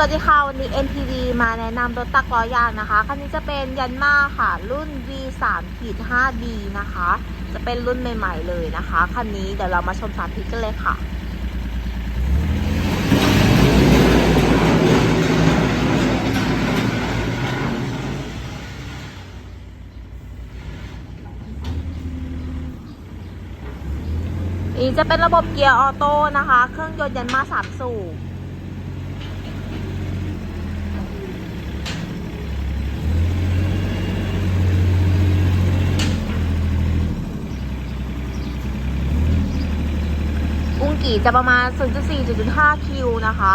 สวัสดีค่ะ วันนี้ NTV มาแนะนำรถตักล้อยางนะคะ คันนี้จะเป็นยันมาค่ะ รุ่น V3 ขีด 5B นะคะ จะเป็นรุ่นใหม่ ๆ เลยนะคะ คันนี้เดี๋ยวเรามาชมสาธิตกันเลยค่ะนี่จะเป็นระบบเกียร์ออโต้นะคะ เครื่องยนต์ยันมา3สูบ กี่จะประมาณ 0.4-0.5 คิวนะคะ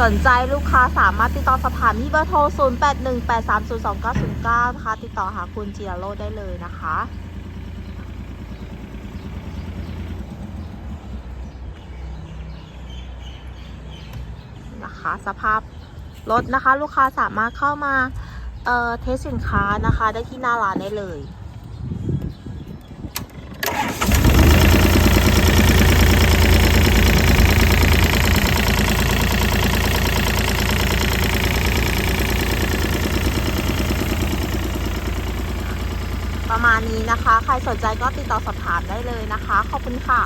สนใจลูกค้าสามารถติดต่อสอบถามที่เบอร์โทร 0818302909 นะคะ ติดต่อหาคุณจิราโรได้เลยนะคะนะคะ สภาพ รถนะคะ ลูกค้าสามารถเข้ามาเอ่อเทสสินค้านะคะ ได้ที่หน้าร้านได้เลยประมาณนี้นะคะ ใครสนใจก็ติดต่อสอบถามได้เลยนะคะ ขอบคุณค่ะ